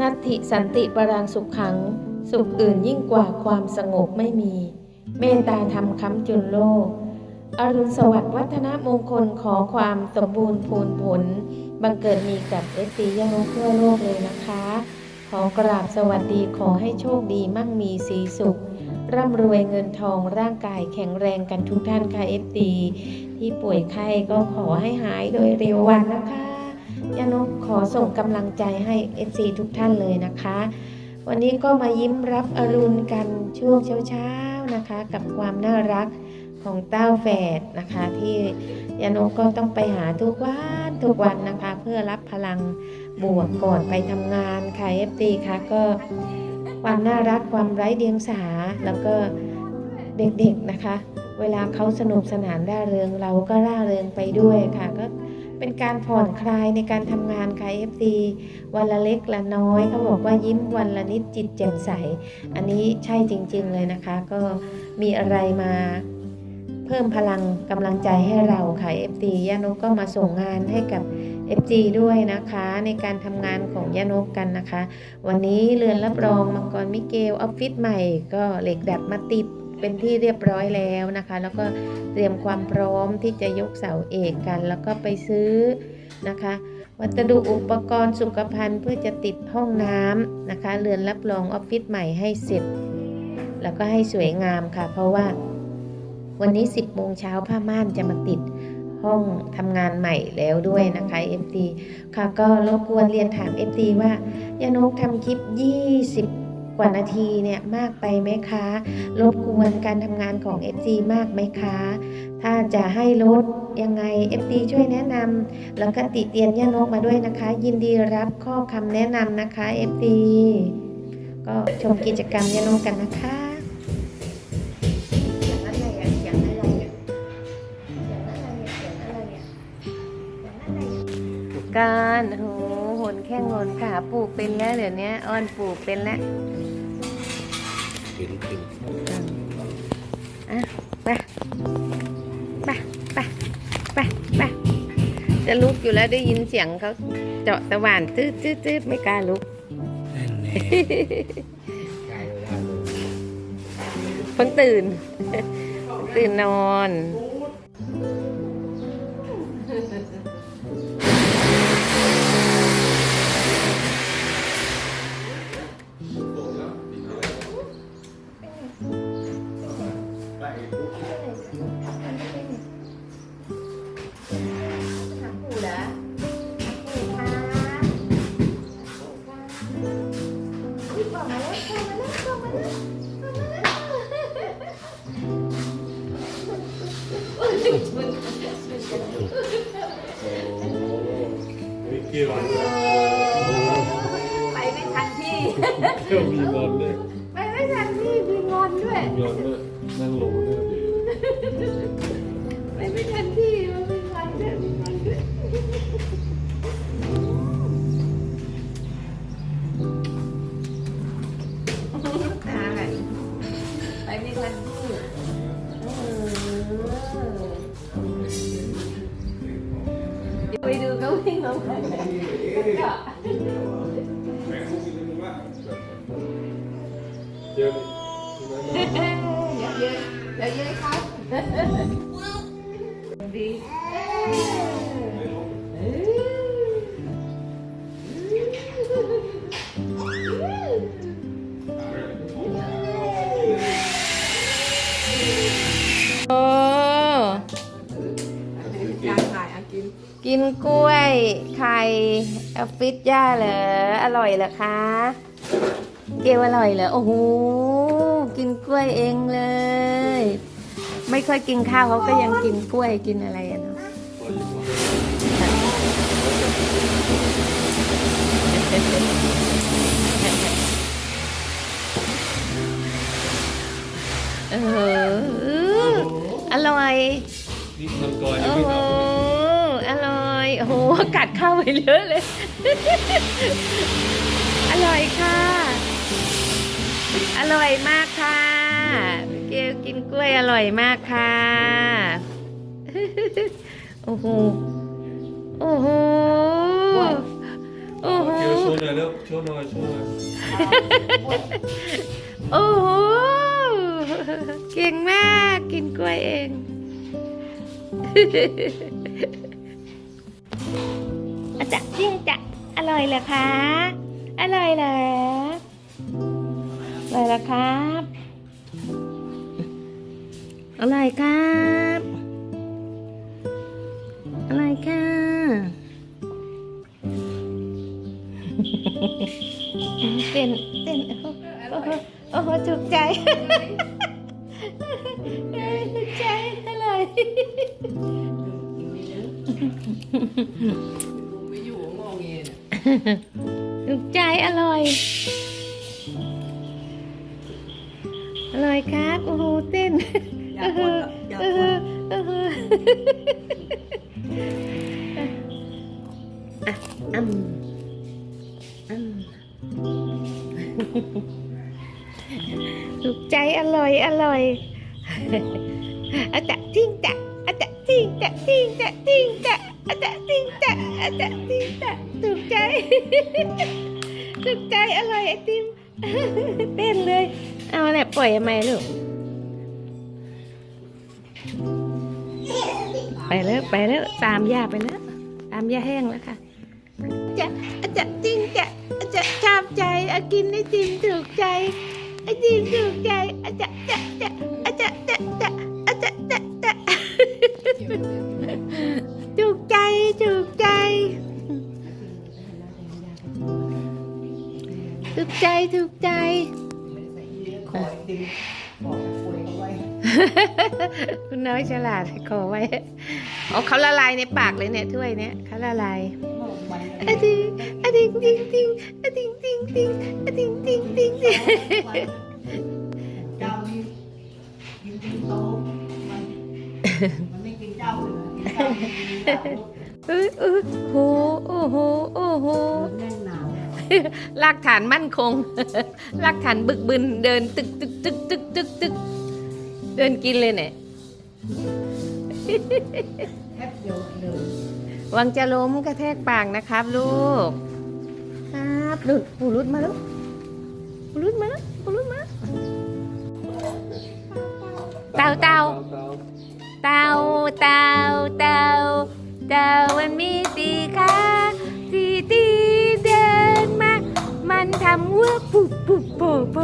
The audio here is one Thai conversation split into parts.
นัตถิสันติปรังสุขขัง สุขอื่นยิ่งกว่าความสงบไม่มี เมตตาธรรมค้ำจุนโลก อรุณสวัสดิ์วัฒนมงคลขอความสมบูรณ์พูนผล บังเกิดมีกับเอสตียานกทั่วโลกเลยนะคะ ขอกราบสวัสดีขอให้โชคดีมั่งมีสีสุข ร่ำรวยเงินทองร่างกายแข็งแรงกันทุกท่านค่ะเอฟตีที่ป่วยไข้ก็ขอให้หายโดยเร็ววันนะคะ ยานกขอส่งกำลังใจให้เอฟซีทุกท่านเลยนะคะ วันนี้ก็มายิ้มรับอรุณกันช่วงเช้าๆนะคะ กับความน่ารักของเต้าแฝดนะคะ ที่ยานกก็ต้องไปหาทุกวันทุกวันนะคะ เพื่อรับพลังบวกก่อนไปทำงานค่ะเอฟตีค่ะก็ความน่ารักความไร้เดียงสาแล้วก็เด็กๆนะคะ เวลาเขาสนุกสนานร่าเริงเราก็ร่าเริงไปด้วยค่ะ ก็ เป็นการผ่อนคลายในการทำงานค่ะ FD วันละเล็กละน้อยเขาบอกว่ายิ้มวันละนิดจิตแจ่มใส อันนี้ใช่จริง ๆ เลยนะคะ ก็มีอะไรมาเพิ่มพลังกำลังใจให้เราค่ะ FD ย่านกก็มาส่งงานให้กับ FG ด้วยนะคะ ในการทำงานของย่านกกันนะคะ วันนี้เรือนรับรองมังกรมิเกลออฟฟิศใหม่ก็เหล็กดัดมาติด เป็นที่เรียบร้อยแล้วนะคะ แล้วก็เตรียมความพร้อมที่จะยกเสาเอกกัน แล้วก็ไปซื้อนะคะ วัสดุอุปกรณ์สุขภัณฑ์เพื่อจะติดห้องน้ำนะคะ เรือนรับรองออฟฟิศใหม่ให้เสร็จ แล้วก็ให้สวยงามค่ะ เพราะว่าวันนี้ 10โมงเช้าผ้าม่านจะมาติดห้องทำงานใหม่แล้วด้วยนะคะ FT ค่ะก็รบกวนเรียนถาม FT ว่ายานกทำคลิป 20 กว่านาทีเนี่ยมากไปไหมคะรบกวนการทำงานของ FT มากไหมคะ ถ้าจะให้ลดยังไง FT ช่วยแนะนำแล้วก็ติเตียนย่านกมาด้วยนะคะ ยินดีรับข้อคำแนะนำนะคะ FT ก็ชมกิจกรรมย่านกกันนะคะเสียงอะไรอะเสียงอะไรอะเสียงอะไรอะเสียงอะไรอะเสียงอะไรอะการโห หนแข้งหนขาปลูกเป็นแล้วเดี๋ยวนี้อ้อนปลูกเป็นแล้วเป็นเป็นอะไปไปไปไปไปจะลุกอยู่แล้วได้ยินเสียงเขาเจาะตะหวานตืดตืดตืดไม่กล้าลุกแน่นแน่กายเวลาเลยเพิ่งตื่น ตื่นนอน ก็เดี๋ยวเย ออฟฟิศย่าเหรอ อร่อยเหรอคะ เกลอร่อยเหรอ โอ้โห กินกล้วยเองเลย ไม่ค่อยกินข้าวเขาก็ยังกินกล้วยกินอะไรอะเนาะเอออร่อย นี่มังกรยัโอ้งไม่โหทำอร่อย โอ้โห กัดข้าวไปเยอะเลย อร่อยค่ะ อร่อยมากค่ะเกลกินกล้วยอร่อยมากค่ะ โอ้โห โอ้โห โอ้โหเกลโชว์หน่อยเร็วโชว์หน่อยโชว์หน่อยโอ้โห เก่งมาก กินกล้วยเอง จะจริงจะอร่อยเหรอคะ อร่อยเหรออร่อยเหรอครับ อร่อยครับ อร่อยค่ะเต้นเต้นโอ้โหโอ้โหถูกใจถูกใจอร่อย ถูกใจอร่อย อร่อยครับโอ้โหเต้นอยากคนอยากเอคอนเอออะอืมอืมถูกใจอร่อยอร่อยอาจะทิ้งจะอาจะทิ้งจะทิ้งจะทิ้งจะ อาจะทิ้งจะอาจะทิ้งจะถูกใจ ถูกใจอร่อยไอติมเต้นเลย เอาแหละปล่อยทำไมลูก ไปแล้วไปแล้วตามย่าไปแล้ว ตามย่าแห้งแล้วค่ะจะอาจะจริงจะอาจะชอบใจอากินไอติมถูกใจไอติมถูกใจอาจะจะจะอาจะจะจะอาจะจะจะ ถูกใจถูกใจถูกใจถูกใจคุณน้อยฉลาดขอไว้อ๋อเขาละลายในปากเลยเนี่ยถ้วยเนี้ยเขาละลายอะดิงอะดิงดิงดิงอะดิงดิงดิงอะดิงดิงดิงดิงเจ้านี่กินกินโต ออเออโหโอ้โหโอ้โหแน่นหนาวรากฐานมั่นคงรากฐานบึกบึนเดินตึกตึกตึกตึกตึกตึกเดินกินเลยเนี่ยแค่เดียวเลยวังจะล้มกระแทกปากนะครับ ลูก ครับหลุดปูรุดมาแล้วปูรุดมาแล้วปูรุดมาเต่าเต่า เต่าเต่าเต่าเต่ามันมีตีขาตีตีเดินมา มันทำวัวปุบปุบโผโผ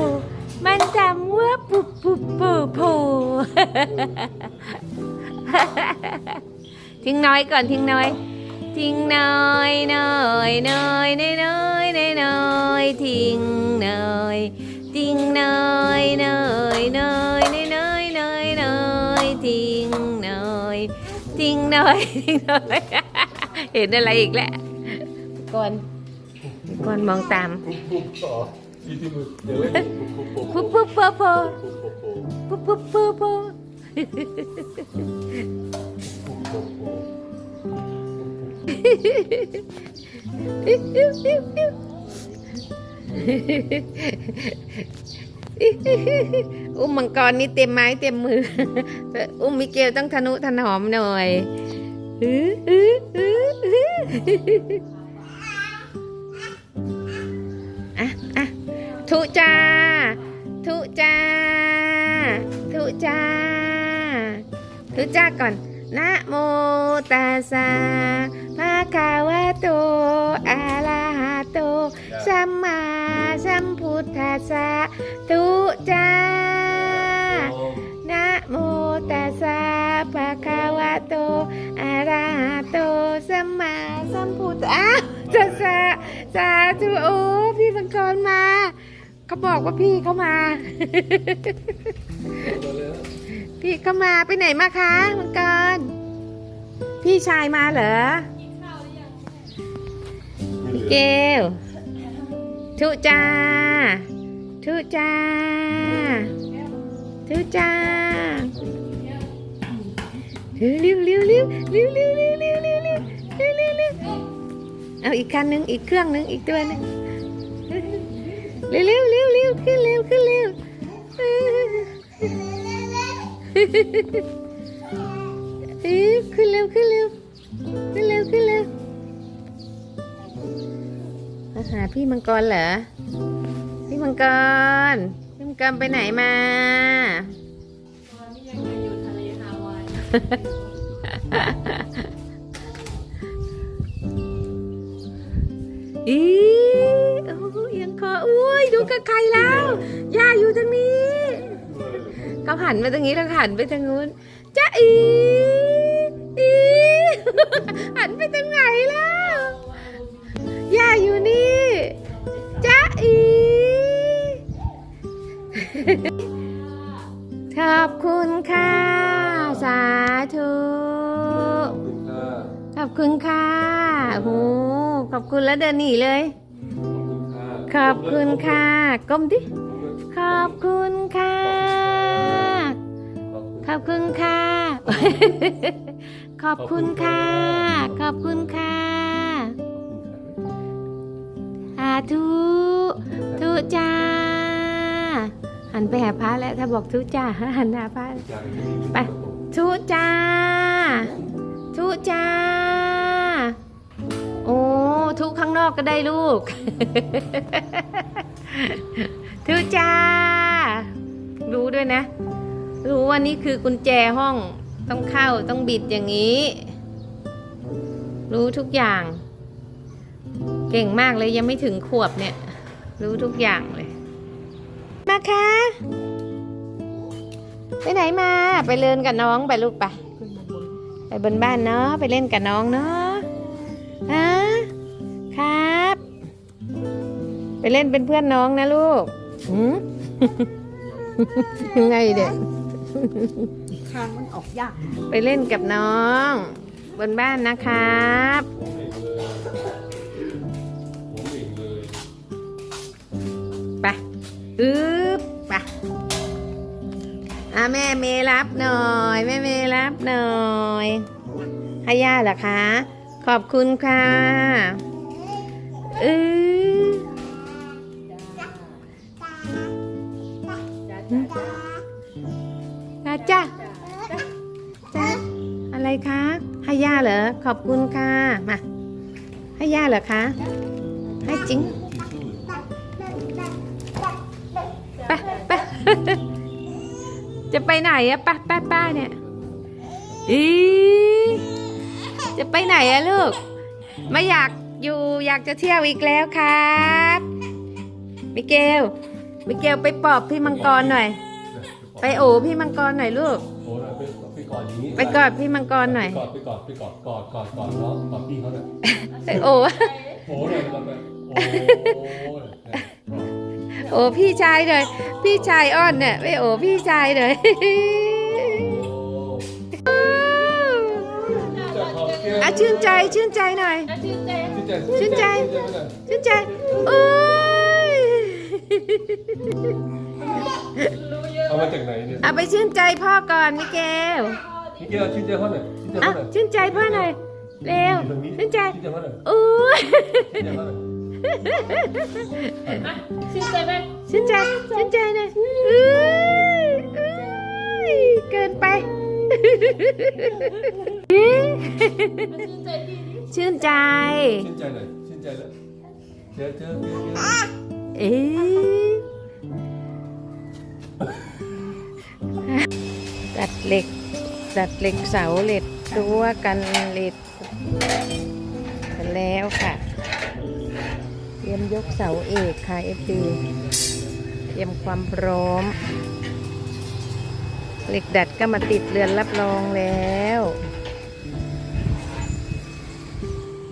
มันทำวัวปุบปุบโผโผทิ้งน้อยก่อนทิ้งน้อย ทิ้งน้อยน้อยน้อยน้อยน้อยน้อยน้อยทิ้งน้อยทิ้งน้อยน้อยน้อย ทิ้งน้อยทิ้งน้อยเห็นอะไรอีกแล้วก่อนก่อนมองตามปุ๊บปุ๊บต่อที่ที่มือเดี๋ยวเล่นปุ๊บปุ๊บปุ๊บปุ๊บปุ๊บปุ๊บ อุ้มมังกรนี่เต็มไม้เต็มมือ อุ้มมิเกลต้องทนุถนอมหน่อยอืออืออืออืออะอะทุจ้า ทุจ้า ทุจ้า ทุจ้าก่อนนะโมตัสสะภะคะวะโตอะระหะโตสัมมาสัมพุทธัสสะ ทุจ้านะโมตัสสะภะคะวะโตอะระหะโตสัมมาสัมพุทธะอ้าวตัสสะสาธุโอ้พี่บังกรมาเขาบอกว่าพี่เขามา พี่เขามาไปไหนมาคะมังกรพี่ชายมาเหรอพี่เกลทุจ้า ทุจ้าทุจ้าเร็วเร็วเร็วเร็วเร็วเร็วเร็วเร็วเร็วเร็วเร็วเร็วเร็วเอาอีกคันหนึงอีกเครื่องหนึงอีกตัวหนึงเร็วเร็วเร็วเร็วขึ้นเร็วขึ้นเร็วเอ้ขึ้นเร็วขึ้นเร็วขึ้นเร็วขึ้นเร็วมาหาพี่มังกรเหรอ พี่มังกรพี่มังกรไปไหนมาอีโอ้ยยังคออุ้ยดูกับใครแล้วย่าอยู่ทางนี้เขาหันมาทางนี้แล้วหันไปทางนู้นจ้าอีอีหันไปทางไหนแล้วย่าอยู่ คุณค่ะโหขอบคุณแล้วเดินหนีเลย ขอบคุณค่ะ ก้มดิ ขอบคุณค่ะ ขอบคุณค่ะ ขอบคุณค่ะ ขอบคุณค่ะสาธุทุจ้า หันไปหาพระแล้วถ้าบอกทุจ้าหันหาพระไปทุจ้า อกก็ได้ลูกทุจ้า รู้ด้วยนะ รู้ว่านี่คือกุญแจห้องต้องเข้าต้องบิดอย่างนี้ รู้ทุกอย่าง เก่งมากเลยยังไม่ถึงขวบเนี่ย รู้ทุกอย่างเลย มาคะไปไหนมา ไปเล่นกับน้องไปลูกไป ไปบนบ้านเนาะไปเล่นกับน้องเนาะ ไปเล่นเป็นเพื่อนน้องนะลูกหืม ยังไงเด็กคางมันออกยาก ไปเล่นกับน้อง บนบ้านนะครับไปอึ๊บไปอะแม่เมย์รับหน่อย แม่เมย์รับหน่อยให้ย่าเหรอคะ ขอบคุณค่ะอือ จ้าจ้าอะไรคะให้ย่าเหรอขอบคุณค่ะมาให้ย่าเหรอคะให้จริงไปไปจะไปไหนอะไปไปไปเนี่ยอีจะไปไหนอะลูกไม่อยากอยู่อยากจะเที่ยวอีกแล้วครับมิเกลมิเกลไปปอบพี่มังกรหน่อย ไปโอบพี่มังกรหน่อยลูก โอ้ยไปไปกอดอย่างนี้ไปกอดพี่มังกรหน่อยกอดไปกอดไปกอดกอดกอดกอดน้องกอดพี่เขาเนี่ยไปโอบ โอ้ยเลยเราไปโอ้ยโอบพี่ชายหน่อยพี่ชายอ้อนเนี่ยไปโอบพี่ชายหน่อยจะขอบแก้มอะชื่นใจชื่นใจหน่อย ชื่นใจชื่นใจโอ้ย เอามาจากไหนเนี่ยเอาไปชื่นใจพ่อก่อนมิเกลนี่เกี่ยวชื่นใจเขาหน่อยชื่นใจอะเขาหน่อยชื่นใจพ่อหน่อยเร็วอยู่ตรงนี้ชื่นใจชื่นใจเขาหน่อยโอ้ยชื่นใจเขาหน่อยชื่นใจชื่นใจหน่อยเอ้ยเอ้ยเกินไปชื่นใจ ชื่นใจหน่อยชื่นใจแล้วเจอเจอเจอเจอ เอ๊ตัดเหล็ก ตัดเหล็กเสาเหล็กรั้วกันเหล็กเสร็จแล้วค่ะ เตรียมยกเสาเอกค่ะเอฟดีเตรียมความพร้อม เหล็กดัดก็มาติดเรือนรับรองแล้ว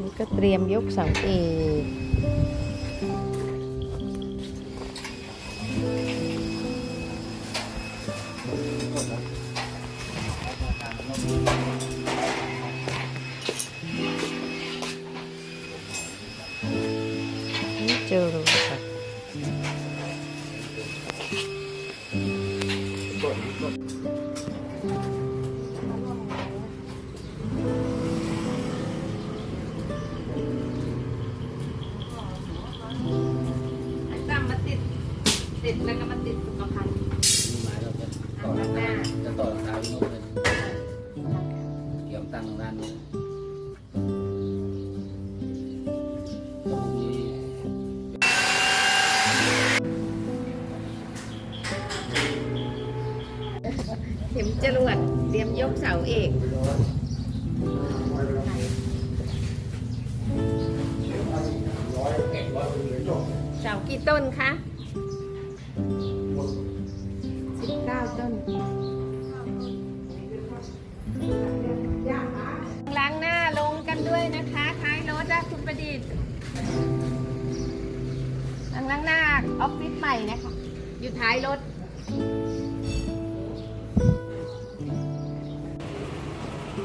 นี่ก็เตรียมยกเสาเอก เจอ สาวเอก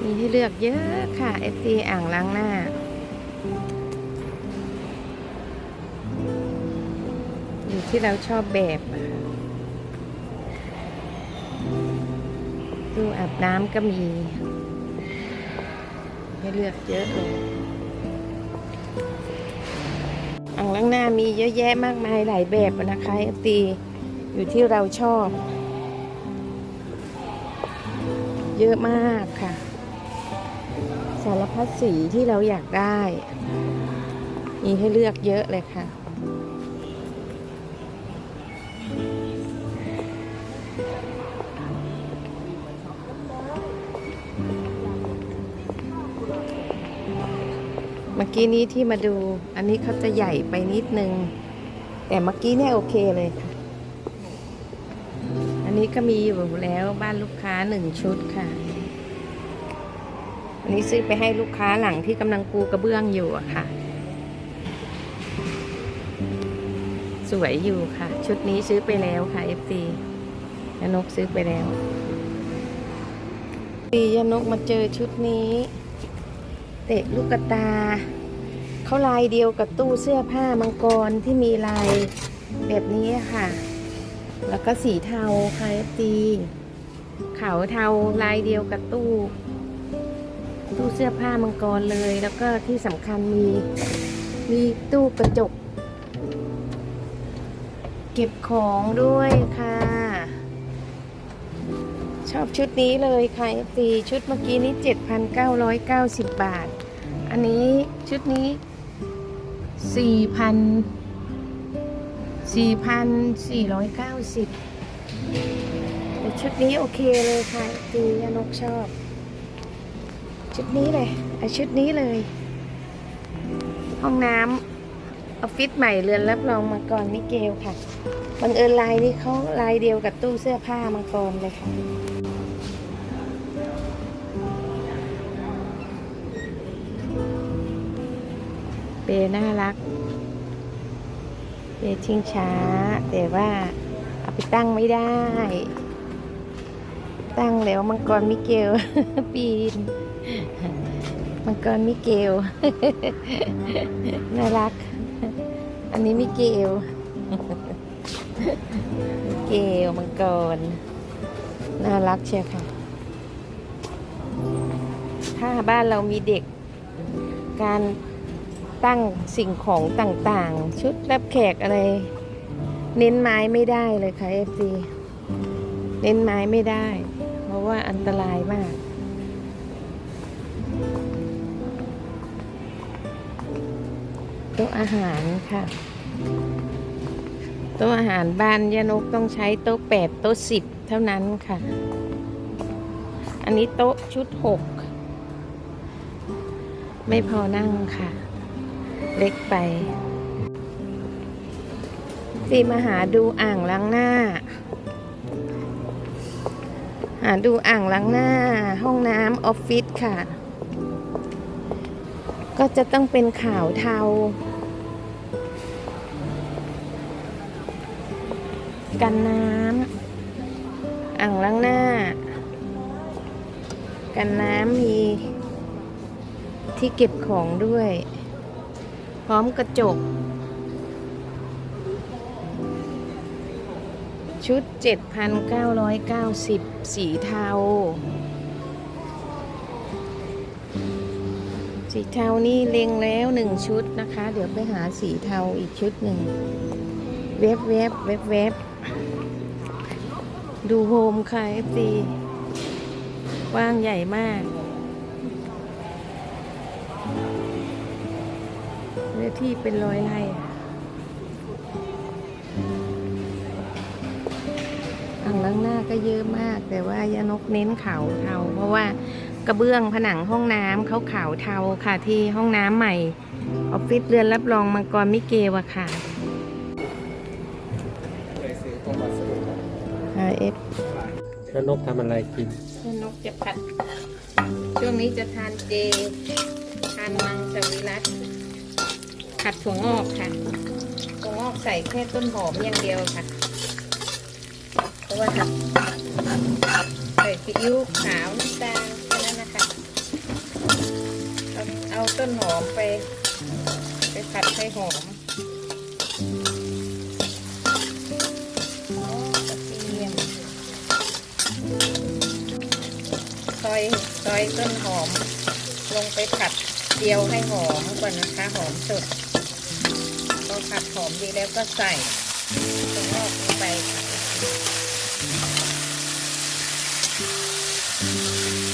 มีให้เลือกเยอะค่ะ FT อ่างล้างหน้า อยู่ที่เราชอบแบบตู้อาบน้ำก็มี ให้เลือกเยอะเลยอ่างล้างหน้ามีเยอะแยะมากมายหลายแบบนะคะเอฟตีอยู่ที่เราชอบเยอะมากค่ะ สารพัดสีที่เราอยากได้ มีให้เลือกเยอะเลยค่ะ เมื่อกี้นี้ที่มาดู อันนี้เขาจะใหญ่ไปนิดนึง แต่เมื่อกี้เนี่ยโอเคเลยค่ะ อันนี้ก็มีอยู่แล้วบ้านลูกค้าหนึ่งชุดค่ะ นี้ซื้อไปให้ลูกค้าหลังที่กำลังปูกระเบื้องอยู่อะค่ะ สวยอยู่ค่ะ ชุดนี้ซื้อไปแล้วค่ะ FT ยานกซื้อไปแล้วปียานกมาเจอชุดนี้ เตะลูกกระตา เขาลายเดียวกับตู้เสื้อผ้ามังกรที่มีลายแบบนี้ค่ะ แล้วก็สีเทาค่ะ FT ขาวเทาลายเดียวกับตู้ ตู้เสื้อผ้ามังกรเลย แล้วก็ที่สำคัญมีมีตู้กระจก เก็บของด้วยค่ะ ชอบชุดนี้เลยค่ะฟีชุดเมื่อกี้นี้ 7,990 บาท อันนี้ชุดนี้ 4,000 4,490แต่ชุดนี้โอเคเลยค่ะฟียานกชอบ ชุดนี้เลยเอาชุดนี้เลย ห้องน้ำออฟฟิศใหม่เรือนรับรองมังกรมิเกลค่ะบังเอิญลายนี้เขาลายเดียวกับตู้เสื้อผ้ามังกรเลยค่ะเปน่ารักเปชิงช้า แต่ว่าเอาไปตั้งไม่ได้ ตั้งแล้วมังกรมิเกลปีน มังกรมิเกล น่ารัก อันนี้มิเกล มิเกลมังกร น่ารักเชียวค่ะ ถ้าบ้านเรามีเด็ก การตั้งสิ่งของต่างๆ ชุดรับแขกอะไร เน้นไม้ไม่ได้เลยค่ะเอฟซีเน้นไม้ไม่ได้ เพราะว่าอันตรายมาก โต๊ะอาหารค่ะโต๊ะอาหารบ้านยานกต้องใช้โต๊ะแปดโต๊ะสิบเท่านั้นค่ะ อันนี้โต๊ะชุดหกไม่พอนั่งค่ะ เล็กไปฟีมาหาดูอ่างล้างหน้า หาดูอ่างล้างหน้า ห้องน้ำออฟฟิศค่ะ ก็จะต้องเป็นขาวเทา กันน้ำอ่างล้างหน้า กันน้ำมีที่เก็บของด้วย พร้อมกระจก ชุด 7,990 สีเทา สีเทานี่เล็งแล้วหนึ่งชุดนะคะ เดี๋ยวไปหาสีเทาอีกชุดหนึ่งเว็บเว็บเว็บเว็บดูโฮมค่ะ FD กว้างใหญ่มากเนื้อที่เป็นร้อยไร่อะเอางล่างหน้าก็เยอะมาก แต่ว่ายานกเน้นเขาเทาเพราะว่า กระเบื้องผนังห้องน้ำเขาขาวเทาค่ะที่ห้องน้ำใหม่ออฟฟิศเรือนรับรองมังกรมิเกวอะค่ะเคยซื้อตัวมาสรุป RF แล้วนกทำอะไรกินนกจะผัด ช่วงนี้จะทานเจ ทานมังสวิรัตผัดถั่วงอกค่ะถั่วงอกใส่แค่ต้นหอมอย่างเดียวค่ะ เพราะว่าใส่ซีอิ๊วขาวน้ำตาลแค่นั้นนะคะ เอาเอา ต้นหอมไป ไปผัดให้หอมกระเทียมซอยซอยต้นหอม ลงไปผัดเจียวให้หอมก่อนนะคะ หอมสดพอผัดหอมดีแล้วก็ใส่ถั่วงอกลงไปค่ะ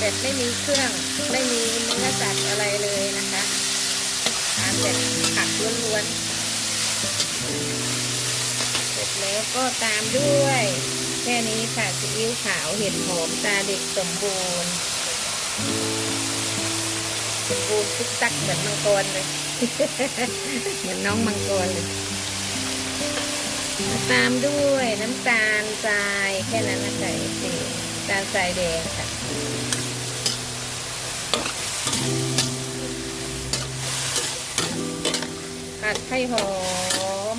แบบไม่มีเครื่องไม่มีเนื้อสัตว์อะไรเลยนะคะทานแบบผักล้วนๆเสร็จแล้วก็ตามด้วย แค่นี้ค่ะซีอิ๊วขาวเห็ดหอมตาเด็กสมบูรณ์สมบูรณ์ทุกตักเหมือนมังกรเลยเหมือนน้องมังกรเลยตามด้วยน้ำตาลทรายแค่นั้นนะคะสิน้ำตาลทรายแดงค่ะ ผัดให้หอม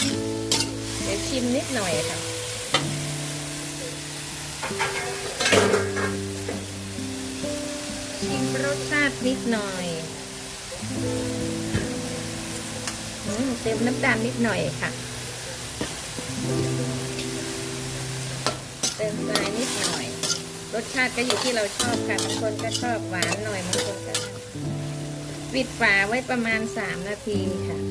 เดี๋ยวชิมนิดหน่อยค่ะ ชิมรสชาตินิดหน่อยอเติมน้ำตาลนิดหน่อยค่ะ เติมทรายนิดหน่อย รสชาติก็อยู่ที่เราชอบค่ะ บางคนก็ชอบหวานหน่อย บางคนก็ปิดฝาไว้ประมาณ 3 นาทีค่ะ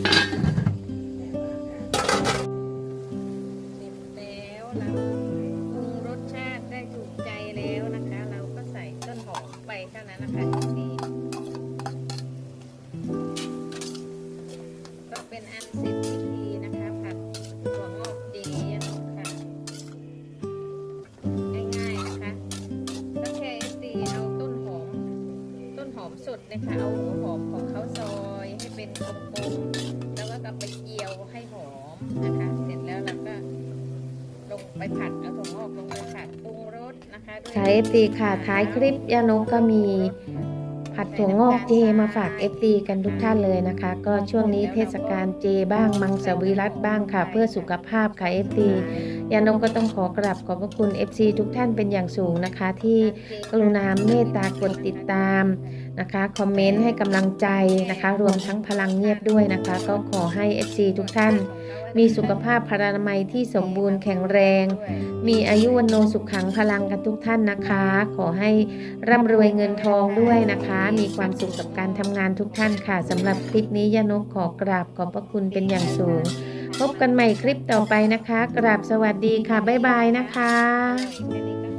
เราปรุงรสชาติได้ถูกใจแล้วนะคะ เราก็ใส่ต้นหอมไปเท่านั้นนะคะ เอฟตีค่ะท้ายคลิปยานกก็มีผัดถั่วงอกเจมาฝากเอฟซีกันทุกท่านเลยนะคะ ก็ช่วงนี้เทศกาลเจบ้างมังสวิรัตบ้างค่ะ เพื่อสุขภาพค่ะ FD ยานกก็ต้องขอกราบขอบพระคุณ FC ทุกท่านเป็นอย่างสูงนะคะ ที่กรุณาเมตตากดติดตามนะคะคอมเมนต์ให้กำลังใจนะคะ รวมทั้งพลังเงียบด้วยนะคะ ก็ขอให้ FC ทุกท่าน มีสุขภาพพลานามัยที่สมบูรณ์แข็งแรง มีอายุวันโนสุขขังพลังกันทุกท่านนะคะ ขอให้ร่ำรวยเงินทองด้วยนะคะ มีความสุขกับการทำงานทุกท่านค่ะสำหรับคลิปนี้ยานกขอกราบขอบพระคุณเป็นอย่างสูง พบกันใหม่คลิปต่อไปนะคะ กราบสวัสดีค่ะ บ๊ายบายนะคะ